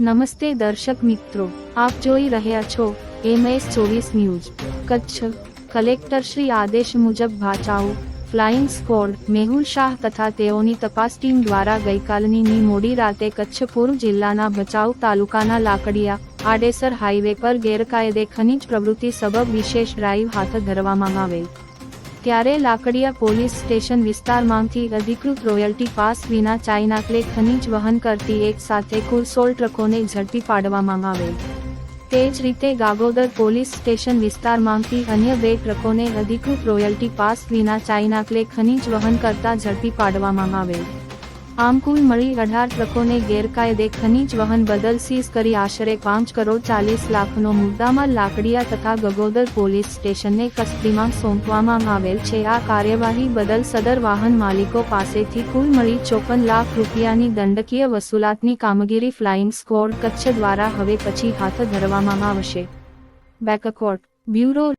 નમસ્તે દર્શક મિત્રો, આપ જોઈ રહ્યા છો એમએસ ચોવીસ ન્યૂઝ. કચ્છ કલેક્ટર શ્રી આદેશ મુજબ ભાચાઉ, ફ્લાઇંગ સ્કોડ મેહુલ શાહ તથા તેઓની તપાસ ટીમ દ્વારા ગઈકાલની ની મોડી રાતે કચ્છ પૂર્વ જિલ્લાના ભચાઉ તાલુકાના લાકડિયા, આડેસર હાઈવે પર ગેરકાયદે ખનીજ પ્રવૃત્તિ સબબ વિશેષ ડ્રાઈવ હાથ ધરવામાં આવેલ. ત્યારે લાકડીયા પોલીસ સ્ટેશન વિસ્તારમાંથી અધિકૃત રોયલ્ટી પાસ વિના ચાઇના ક્લે ખનીજ વહન કરતી એક સાથે કુલ સોળ ટ્રકોને ઝડપી પાડવામાં આવેલ. તે જ રીતે ગાગોદર પોલીસ સ્ટેશન વિસ્તારમાંથી અન્ય બે ટ્રકોને અધિકૃત રોયલ્ટી પાસ વિના ચાઇના ક્લે ખનીજ વહન કરતા ઝડપી પાડવામાં આવેલ. આમ કુલ મળી અઢાર ટ્રકોને ગેરકાયદે ખનીજ વહન બદલ સીઝ કરી આશરે પાંચ કરોડ ચાલીસ લાખનો મુદ્દામાં લાકડિયા તથા ગગોદર પોલીસ સ્ટેશનને કસ્ટડીમાં સોંપવામાં આવેલ છે. આ કાર્યવાહી બદલ સદર વાહન માલિકો પાસેથી કુલ મળી ચોપન લાખ રૂપિયાની દંડકીય વસૂલાતની કામગીરી ફ્લાઇંગ સ્ક્વોડ કચ્છ દ્વારા હવે પછી હાથ ધરવામાં આવશે. બેકકોટ, બ્યુરો